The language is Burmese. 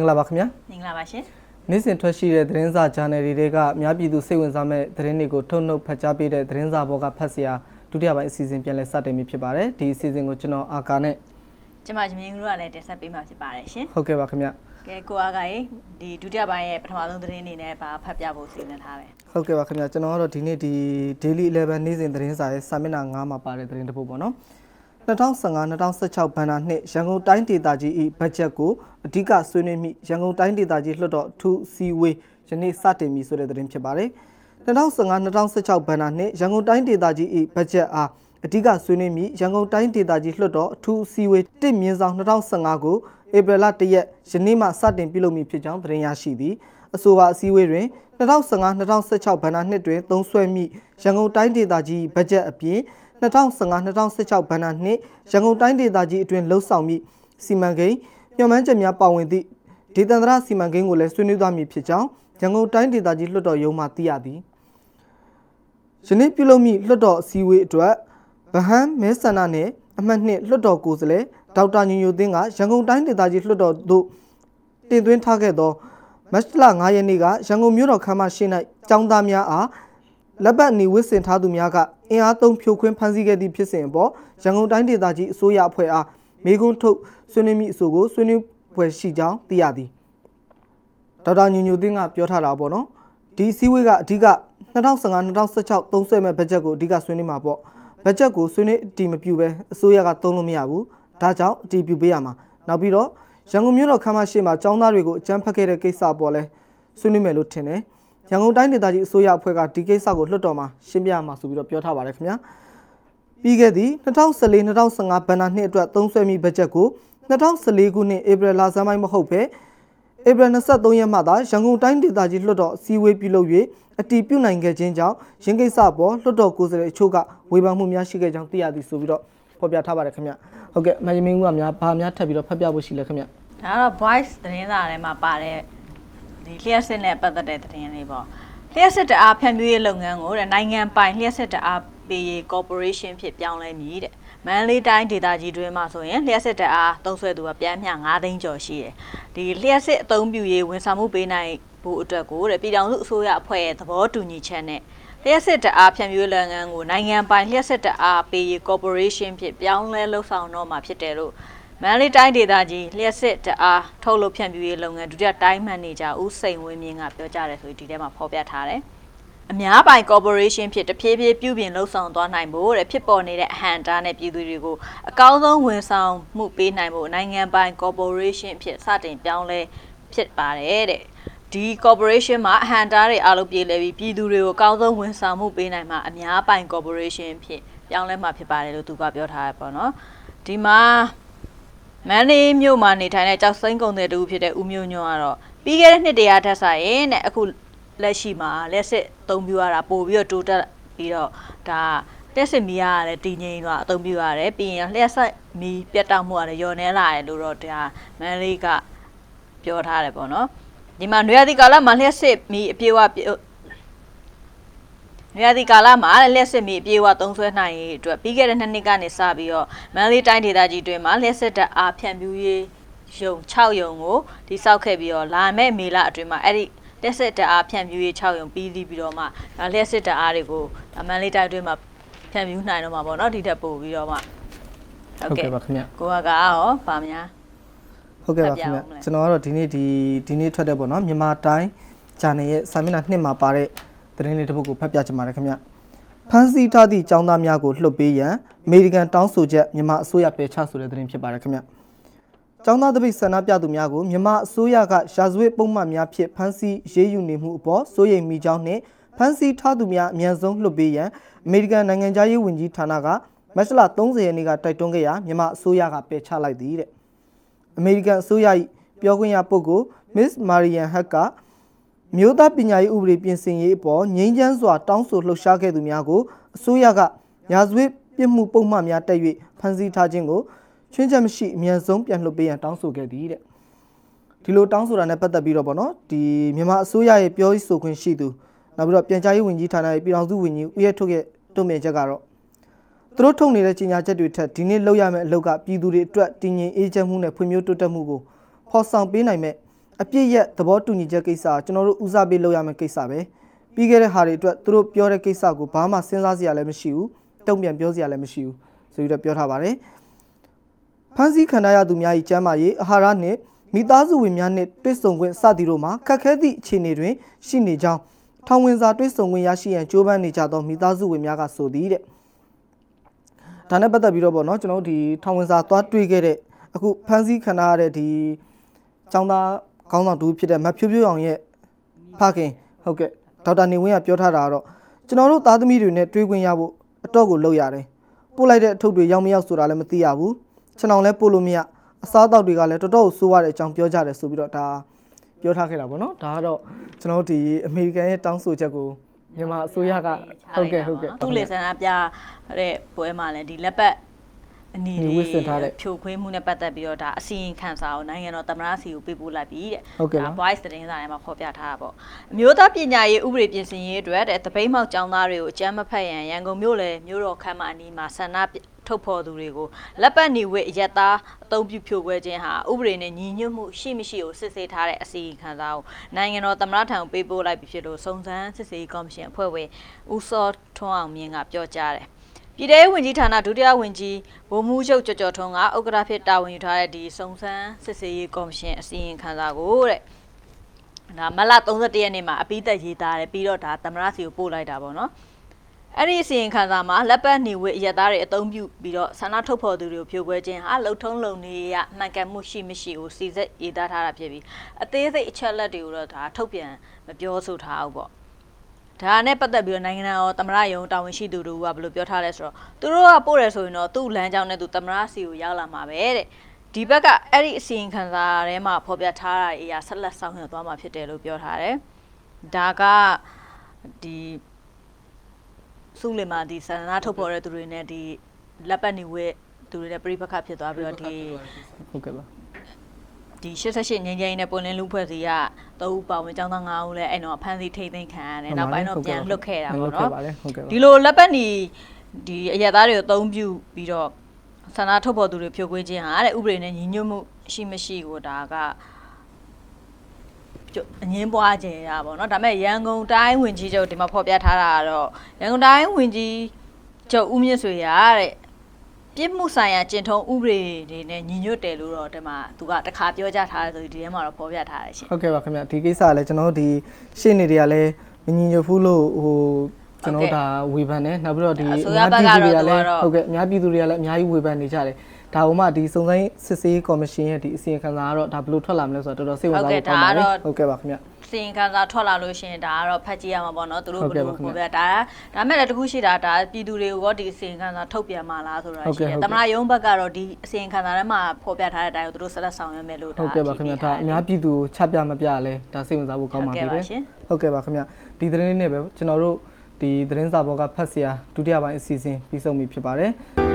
မင်္ဂလာပါခင်ဗျာမင်္ဂလာပါရှင်နေ့စဉ်ထွက်ရှိတဲ့သတင်းစာဂျာနယ်တွေတွေကအများပြည်သူစိတ်ဝင်စားမဲ့သတင်းတွေကိုထုတ်နှုတ်ဖတ်ကြားပေးတဲ့သတင်းစာဘောကဖတ်စရာဒုတိယပိုင်းအစီအစဉ်ပြန်လည်စတင်ပြီဖြစ်ပါတယ်ဒီအစီအစဉ်ကိုကျွန်တော်အာကာနဲ့ကျမဂျမင်းတို့ကလည်းတင်ဆက်ပေးမှာဖြစ်ပါတယ်ရှင်ဟုတ်ကဲ့ပါခင်ဗျာကဲကိုအားကရေဒီဒုတိယပိုင်းရဲ့ပထမဆုံးသတင်းအနေနဲ့ဗာဖတ်ပြဖို့စီစဉ်ထားတယ်ဟုတ်ကဲ့ပါခင်ဗျာကျွန်တော်ကတော့ဒီနေ့ဒီ Daily 11နေ့စဉ်သတင်းစာရဲ့စာမျက်နှာ9မှာပါတဲ့သတင်းတစ်ပုဒ်ပေါ့နော် 2015-2016ဘဏ္ဍာနှစ်ရန်ကုန်တိုင်းဒေသကြီး၏ဘတ်ဂျက်ကိုအဓိကဆွေးနွေးမိရန်ကုန်တိုင်းဒေသကြီးလွှတ်တော်ထူးစီဝေးယနေ့စတင်ပြီဆိုတဲ့သတင်းဖြစ်ပါတယ်2015-2016ဘဏ္ဍာနှစ်ရန်ကုန်တိုင်းဒေသကြီး၏ဘတ်ဂျက်အားအဓိကဆွေးနွေးမိရန်ကုန်တိုင်းဒေသကြီးလွှတ်တော်အထူးစီဝေး1မြင်းဆောင်2015ကိုဧပြီလ1ရက်ယနေ့မှစတင်ပြုလုပ်မည်ဖြစ်ကြောင်းသတင်းရရှိသည်အဆိုပါအစည်းအဝေးတွင်2015-2016ဘဏ္ဍာနှစ်တွင်သုံးစွဲမိရန်ကုန်တိုင်းဒေသကြီးဘတ်ဂျက်အပြင် 2015-2016ဘဏ္ဍာနှစ်ရန်ကုန်တိုင်းဒေသကြီးအတွင်းလှုပ်ဆောင်မိစီမံကိန်းညှိနှိုင်းချက်များပါဝင်သည့်ဒေသန္တရစီမံကိန်းကိုလည်းဆွေးနွေးသွားမည်ဖြစ်ကြောင်းရန်ကုန်တိုင်းဒေသကြီးလွှတ်တော်ရုံးမှသိရသည်ယနေ့ပြုလုပ်မိလွှတ်တော်အစည်းအဝေးအတွက်ဗဟန်းမဲဆန္ဒနယ်အမှတ်နှစ်လွှတ်တော်ကိုယ်စားလှယ်ဒေါက်တာညင်ညိုသိန်းကရန်ကုန်တိုင်းဒေသကြီးလွှတ်တော်သို့တင်သွင်းထားခဲ့သောမတ်လ9ရက်နေ့ကရန်ကုန်မြို့တော်ခမ်းမရှိ၌ចောင်းသားများအား လက်ပတ်နေဝစ်စင်ထားသူများကအင်အားသုံးဖြိုခွင်းဖမ်းဆီးခဲ့သည့်ဖြစ်စဉ်အပေါ်ရန်ကုန်တိုင်းဒေသကြီးအစိုးရအဖွဲ့အားမေကွန်းထုတ်ဆွေးနွေးမိအဆိုကိုဆွေးနွေးပွဲရှိကြောင်းသိရသည်ဒေါက်တာညညိုသိန်းကပြောထားတာပေါ့နော်ဒီအစည်းအဝေးကအဓိက2015-2016သုံးစွဲမဲ့ဘတ်ဂျက်ကိုအဓိကဆွေးနွေးမှာပေါ့ဘတ်ဂျက်ကိုဆွေးနွေးအတည်မပြုဘဲအစိုးရကသုံးလို့မရဘူးဒါကြောင့်အတည်ပြုပေးရမှာနောက်ပြီးတော့ရန်ကုန်မြို့တော်ခမ်းမရှိမှာចောင်းသားတွေကိုအကြမ်းဖက်ခဲ့တဲ့ကိစ္စပေါ်လဲဆွေးနွေးမယ်လို့ထင်တယ် ရန်ကုန်တိုင်းဒေသကြီးအစိုးရအဖွဲ့ကဒီကိစ္စကိုလွှတ်တော်မှာရှင်းပြမှာဆိုပြီးတော့ပြောထားပါတယ်ခင်ဗျာပြီးခဲ့သည့်2014-2015ဘဏ္ဍာနှစ်အတွက်သုံးစွဲမိဘတ်ဂျက်ကို2014ခုနှစ်ဧပြီလဆန်းပိုင်းမဟုတ်ပဲဧပြီ23ရက်မှသာရန်ကုန်တိုင်းဒေသကြီးလွှတ်တော်အစည်းအဝေးပြုလုပ်၍အတည်ပြုနိုင်ခဲ့ခြင်းကြောင့်ရင်းကိစ္စပေါ်လွှတ်တော်ကိုယ်စားလှယ်အချို့ကဝေဖန်မှုများရှိခဲ့ကြောင်းသိရသည်ဆိုပြီးတော့ဖော်ပြထားပါတယ်ခင်ဗျဟုတ်ကဲ့မဂျမင်းဦးကများဘာများထပ်ပြီးတော့ဖတ်ပြဖို့ရှိလဲခင်ဗျဒါကတော့ voice သတင်းစာထဲမှာပါတဲ့ ဒီလျှက်စစ်နဲ့ပတ်သက်တဲ့သတင်းလေးပေါ့လျှက်စစ်တအားဖြန့်ဖြူးရေးလုပ်ငန်းကိုတဲ့နိုင်ငံပိုင်လျှက်စစ်တအားပေးရေး corporation ဖြစ်ပြောင်းလဲမည်တဲ့မန္တလေးတိုင်းဒေသကြီးတွင်းမှာဆိုရင်လျှက်စစ်တအားသုံးဆွဲသူကပြန်မျှ9သိန်းကျော်ရှိတယ်ဒီလျှက်စစ်အသုံးပြုရေးဝန်ဆောင်မှုပေးနိုင်ဖို့အတွက်ကိုတဲ့ပြည်ထောင်စုအစိုးရအဖွဲ့ရဲ့သဘောတူညီချက်နဲ့လျှက်စစ်တအားဖြန့်ဖြူးလုပ်ငန်းကိုနိုင်ငံပိုင်လျှက်စစ်တအားပေးရေး corporation ဖြစ်ပြောင်းလဲလှုပ်ဆောင်တော့မှာဖြစ်တယ်လို့ မန္တလေးတိုင်းဒေသကြီးလျှက်စစ်တအားထုတ်လုပ်ဖြန့်ဖြူးရေးလုပ်ငန်းဒုတိယတိုင်းမန်နေဂျာဦးစိန်ဝင်းမြင့်ကပြောကြားတယ်ဆိုပြီးဒီထဲမှာဖော်ပြထားတယ်။အများပိုင် corporation ဖြစ်တဖြည်းဖြည်းပြုပြင်လှုပ်ဆောင်သွားနိုင်ဖို့တဲ့ဖြစ်ပေါ်နေတဲ့အဟံတားနဲ့ပြည်သူတွေကိုအကောင်းဆုံးဝန်ဆောင်မှုပေးနိုင်ဖို့နိုင်ငံပိုင် corporation ဖြစ်စတင်ပြောင်းလဲဖြစ်ပါတယ်တဲ့။ဒီ corporation မှာအဟံတားတွေအားလုံးပြည်လဲပြီးပြည်သူတွေကိုအကောင်းဆုံးဝန်ဆောင်မှုပေးနိုင်မှာအများပိုင် corporation ဖြစ်ပြောင်းလဲမှာဖြစ်ပါတယ်လို့သူကပြောထားရပေါ့နော်။ဒီမှာ မန္တလေးမြို့မှာနေထိုင်တဲ့ကြောက်စိမ့်ကုန်တဲ့တူဖြစ်တဲ့ဦးမျိုးညွန့်ကတော့ပြီးခဲ့တဲ့နှစ်တရာထက်ဆိုင်ရင်တဲ့အခုလက်ရှိမှာလက်စစ်အသုံးပြုရတာပို့ပြီးတော့တိုးတက်ပြီးတော့ဒါလက်စစ်မီးရလည်းတည်ငြိမ်သွားအသုံးပြုရတယ်ပြီးရင်လျှက်ဆက်မီးပြတ်တောက်မှုကလည်းညော်နေလာတယ်လို့တော့ဒါမန္တလေးကပြောထားတယ်ပေါ့နော်ဒီမှာနွေရာသီကာလမှာလျှက်စစ်မီးအပြေအဝပြုတ် နေရာဒီကာလမှာလျှက်စစ်မီအပြေအဝသုံးဆွဲနိုင်ရေးအတွက်ပြီးခဲ့တဲ့နှစ်နှစ်ကနေစပြီးတော့မန္တလေးတိုင်းဒေသကြီးတွင်မှာလျှက်စစ်တပ်အားဖြန့်ဖြူးရေးရုံ6ရုံကိုဒီစောက်ခဲ့ပြီးတော့လာမယ့်မေလအတွင်းမှာအဲ့ဒီလျှက်စစ်တပ်အားဖြန့်ဖြူးရေး6ရုံပြီးပြီးတော့မှဒါလျှက်စစ်တပ်အားတွေကိုဒါမန္တလေးတိုင်းအတွင်းမှာဖြန့်ဖြူးနိုင်တော့မှာပေါ့နော်ဒီထက်ပို့ပြီးတော့မှဟုတ်ကဲ့ပါခင်ဗျကိုကကရောဗာများဟုတ်ကဲ့ပါခင်ဗျဖတ်ပြအောင်မလဲကျွန်တော်ကတော့ဒီနေ့ဒီဒီနေ့ထွက်တဲ့ပေါ့နော်မြန်မာတိုင်းဂျာနယ်ရဲ့စာမျက်နှာနှစ်မှာပါတဲ့ သတင်းလေးတစ်ပုဒ်ကိုဖတ်ပြချင်ပါတယ်ခင်ဗျဖမ်းဆီးထားသည့်ចောင်းသားများကိုလွှတ်ပေးရန်အမေရိကန်တောင်းဆိုချက်မြန်မာအစိုးရပယ်ချဆိုတဲ့သတင်းဖြစ်ပါတယ်ခင်ဗျចောင်းသားတပိတ်ဆန္ဒပြသူများကိုမြန်မာအစိုးရကရာဇဝတ်ပုံမှန်များဖြင့်ဖမ်းဆီးရေးယူနေမှုအပေါ်စိုးရိမ်မိကြောင်းနှင့်ဖမ်းဆီးထားသူများအမြန်ဆုံးလွှတ်ပေးရန်အမေရိကန်နိုင်ငံသားရေးဝန်ကြီးဌာနကမတ်လ30ရက်နေ့ကတိုက်တွန်းခဲ့ရာမြန်မာအစိုးရကပယ်ချလိုက်သည်တဲ့အမေရိကန်အစိုးရ၏ပြောခွင့်ရပုဂ္ဂိုလ် Miss Marian Hack က မြို့သားပညာရေးဥပဒေပြင်ဆင်ရေးအပေါ်ငြိမ်းချမ်းစွာတောင်းဆိုလှုပ်ရှားခဲ့သူများကိုအစိုးရကရာဇဝတ်ပြစ်မှုပုံမှန်များတက်၍ဖမ်းဆီးထားခြင်းကိုချွင်းချက်မရှိအမြန်ဆုံးပြန်လွှတ်ပေးရန်တောင်းဆိုခဲ့သည်တဲ့ဒီလိုတောင်းဆိုတာနဲ့ပတ်သက်ပြီးတော့ဗောနော်ဒီမြန်မာအစိုးရရဲ့ပြောရေးဆိုခွင့်ရှိသူနောက်ပြီးတော့ပြန်ကြားရေးဝန်ကြီးဌာနရဲ့ပြည်ထောင်စုဝန်ကြီးဦးရဲထုတ်ရဲ့တုံ့ပြန်ချက်ကတော့သူတို့ထုတ်နေတဲ့ကြေညာချက်တွေထက်ဒီနေ့လောက်ရမယ့်အလုပ်ကပြည်သူတွေအတွက်တည်ငြိမ်အေးချမ်းမှုနဲ့ဖွံ့ဖြိုးတိုးတက်မှုကိုဖော်ဆောင်ပေးနိုင်မဲ့ အပြစ်ရက်သဘောတူညီချက်ကိစ္စကကျွန်တော်တို့ဦးစားပေးလုပ်ရမယ့်ကိစ္စပဲပြီးခဲ့တဲ့ဟာတွေအတွက်သူတို့ပြောတဲ့ကိစ္စကိုဘာမှစဉ်းစားစရာလည်းမရှိဘူးတုံ့ပြန်ပြောစရာလည်းမရှိဘူးဆိုပြီးတော့ပြောထားပါတယ်ဖန်စီခန္ဓာရသူများ၏ကျမ်းမာရေးအာဟာရနှင့်မိသားစုဝင်များနှင့်တွေ့ဆုံခွင့်စသည်တို့မှာခက်ခဲသည့်အခြေအနေတွင်ရှိနေကြောင်းထောင်ဝင်စာတွေ့ဆုံခွင့်ရရှိရန်ကြိုးပမ်းနေကြသောမိသားစုဝင်များကဆိုသည်တဲ့ဒါနဲ့ပတ်သက်ပြီးတော့ပေါ့နော်ကျွန်တော်တို့ဒီထောင်ဝင်စာသွားတွေ့ခဲ့တဲ့အခုဖန်စီခဏရတဲ့ဒီចောင်းသား ခေါင်းဆောင်တူဖြစ်တဲ့မဖြိုးဖြိုးအောင်ရဲ့ဖခင်ဟုတ်ကဲ့ဒေါက်တာနေဝင်းကပြောထားတာကတော့ကျွန်တော်တို့သားသမီးတွေနဲ့တွေ့ခွင့်ရဖို့အတော့ကိုလုပ်ရတယ်ပို့လိုက်တဲ့အထုပ်တွေရောက်မရောက်ဆိုတာလည်းမသိရဘူးကျွန်တော်လည်းပို့လို့မရအစားအသောက်တွေကလည်းတော်တော်ကိုဆိုးရတဲ့အကြောင်းပြောကြတယ်ဆိုပြီးတော့ဒါပြောထားခဲ့တာပေါ့နော်ဒါကတော့ကျွန်တော်တို့ဒီအမေရိကန်ရဲ့တောင်းဆိုချက်ကိုမြန်မာအစိုးရကဟုတ်ကဲ့ဟုတ်ကဲ့သူ့လေဆန္ဒပြတဲ့ပွဲမှာလည်းဒီလက်ပတ် အနီဒီဝတ်ဆင်ထားတဲ့ဖြိုခွင်းမှုနဲ့ပတ်သက်ပြီးတော့ဒါအစီရင်ခံစာကိုနိုင်ငံတော်သမ္မတစီကိုပေးပို့လိုက်ပြီတဲ့ဟုတ်ကဲ့ပါဒါ voice သတင်းစာထဲမှာဖော်ပြထားတာပေါ့အမျိုးသားပညာရေးဥပဒေပြင်ဆင်ရေးအတွက်တဲ့တပိတ်မောက်ကျောင်းသားတွေကိုအကြမ်းမဖက်ရန်ရန်ကုန်မြို့လေမြို့တော်ခမ်းမအနီးမှာဆန္ဒပြထုတ်ဖော်သူတွေကိုလက်ပတ်နေဝိရက်သားအသုံးပြုဖြိုခွဲခြင်းဟာဥပဒေနဲ့ညီညွတ်မှုရှိမရှိကိုစစ်ဆေးထားတဲ့အစီရင်ခံစာကိုနိုင်ငံတော်သမ္မတထံကိုပေးပို့လိုက်ပြီဖြစ်လို့စုံစမ်းစစ်ဆေးရေးကော်မရှင်အဖွဲ့ဝင်ဦးစောထွန်းအောင်မြင့်ကပြောကြားတယ် ပြည်ထောင်စုဝန်ကြီးဌာနဒုတိယဝန်ကြီးဗိုလ်မှူးချုပ်ကျော်ကျော်ထွန်းကဥက္ကဋ္ဌဖြစ်တာဝန်ယူထားတဲ့ဒီစုံစမ်းစစ်ဆေးရေးကော်မရှင်အစည်းအဝေးခန်းစာကိုတဲ့ဒါမလ31ရက်နေ့မှာအပိသက်ရေးသားတယ်ပြီးတော့ဒါသမရစီကိုပို့လိုက်တာပေါ့နော်အဲ့ဒီအစည်းအဝေးခန်းစာမှာလက်ပတ်နေဝိရက်သားတွေအသုံးပြုပြီးတော့ဆန္ဒထုတ်ဖော်သူတွေကိုဖြိုခွဲခြင်းဟာလုံထုံးလုံနေရမှန်ကန်မှုရှိမရှိကိုစီစစ်ရေးသားထားတာဖြစ်ပြီးအသေးစိတ်အချက်လက်တွေကိုတော့ဒါထုတ်ပြန်မပြောဆိုထားဘူးပေါ့ ဒါနဲ့ပတ်သက်ပြီးတော့နိုင်ငံတော်သမ္မတယုံတာဝန်ရှိသူတို့ကဘယ်လိုပြောထားလဲဆိုတော့သူတို့ကပို့တယ်ဆိုရင်တော့သူ့လမ်းကြောင်းနဲ့သူသမ္မတစီကိုရောက်လာမှာပဲတဲ့ဒီဘက်ကအဲ့ဒီအစီရင်ခံစာထဲမှာဖော်ပြထားတာအရာဆက်လက်ဆောင်ရွက်သွားမှာဖြစ်တယ်လို့ပြောထားတယ်ဒါကဒီစုလင်မာဒီဆန္ဒထုတ်ဖော်တဲ့သူတွေနဲ့ဒီလက်ပတ်နေဝဲသူတွေနဲ့ပြိပခတ်ဖြစ်သွားပြီးတော့ဒီဟုတ်ကဲ့ပါ ဒီ88ငင်းငင်းနဲ့ပွင့်လင်းလူဖွဲ့စီကသုံးဦးပါဝင်ចောင်းသား9ဦးလဲအဲ့တော့ဖမ်းဆီးထိမ့်သိမ်းခံရတယ်နောက်ပိုင်းတော့ပြန်လွတ်ခဲ့တာပေါ့ လွတ်ခဲ့ နော် ပါလေဟုတ်ကဲ့ပါ ဒီလိုလက်ပတ်နီဒီအရက်သားတွေကိုအသုံးပြုပြီးတော့ဆန္ဒထုတ်ဖော်သူတွေဖြိုခွင်းခြင်းဟာတဲ့ဥပဒေနဲ့ညီညွတ်မှုရှိမရှိကိုဒါကကျုပ်အငင်းပွားခြင်းရပါတော့เนาะဒါပေမဲ့ရန်ကုန်တိုင်းဝင်ကြီးချုပ်ဒီမှာဖော်ပြထားတာကတော့ရန်ကုန်တိုင်းဝင်ကြီးချုပ်ဦးမြင့်ဆွေရတဲ့ ပြစ်မှုဆိုင်ရာကျင့်ထုံးဥပဒေတွေနဲ့ညီညွတ်တယ်လို့တော့ဒီမှာသူကတခါပြောကြားထားတယ်ဆိုပြီးဒီထဲမှာတော့ဖော်ပြထားတယ်ရှင်ဟုတ်ကဲ့ပါခင်ဗျဒီကိစ္စကလည်းကျွန်တော်တို့ဒီရှေ့နေတွေကလည်းမငြင်းညွတ်ဘူးလို့ဟိုကျွန်တော်တို့ဒါဝေဖန်တယ်နောက်ပြီးတော့ဒီအစိုးရဘက်ကတော့တွေကလည်းသူကတော့ဟုတ်ကဲ့အများပြည်သူတွေကလည်းအများကြီးဝေဖန်နေကြတယ် ဒါဥမှဒီစုံစမ်းစစ်ဆေးကော်မရှင်ရဲ့ဒီအစီရင်ခံစာကတော့ဒါဘယ်လိုထွက်လာမလဲဆိုတော့တော်တော်စိတ်ဝင်စားဖို့ကောင်းပါတယ်ဟုတ်ကဲ့ပါခင်ဗျစင်ခံစာထွက်လာလို့ရှိရင်ဒါကတော့ဖတ်ကြည့်ရမှာပေါ့နော်သူတို့ဟုတ်ဘယ်ကဲ့လိုပါခင်ဗျပေါ်ပြဒါဒါမဲ့လည်းတခုရှိတာဒါပြည်သူတွေကိုရောဒီအစင်ခံစာထုတ်ပြန်มาလားဆိုတာဟုတ်ရှိကဲ့တယ်ဟုတ်ကဲ့တမနာယုံဘက်ကတော့ဒီအစင်ခံစာထဲမှာဖော်ပြထားတဲ့အတိုင်းကိုသူတို့ဆက်လက်ဆောင်ရွက်မယ်လို့ဒါဟုတ်ကဲ့ပါခင်ဗျဒါအများပြည်သူချပြမပြလဲဒါစိတ်ဝင်စားဖို့ကောင်းပါဟုတ်သေးကဲ့တယ်ပါရှင်ဟုတ်ကဲ့ပါခင်ဗျဒီသတင်းလေးနဲ့ပဲကျွန်တော်တို့ဒီသတင်းစာပေါ်ကဖတ်ဆရာဒုတိယပိုင်းအစီအစဉ်ပြီးဆုံးပြီဖြစ်ပါတယ်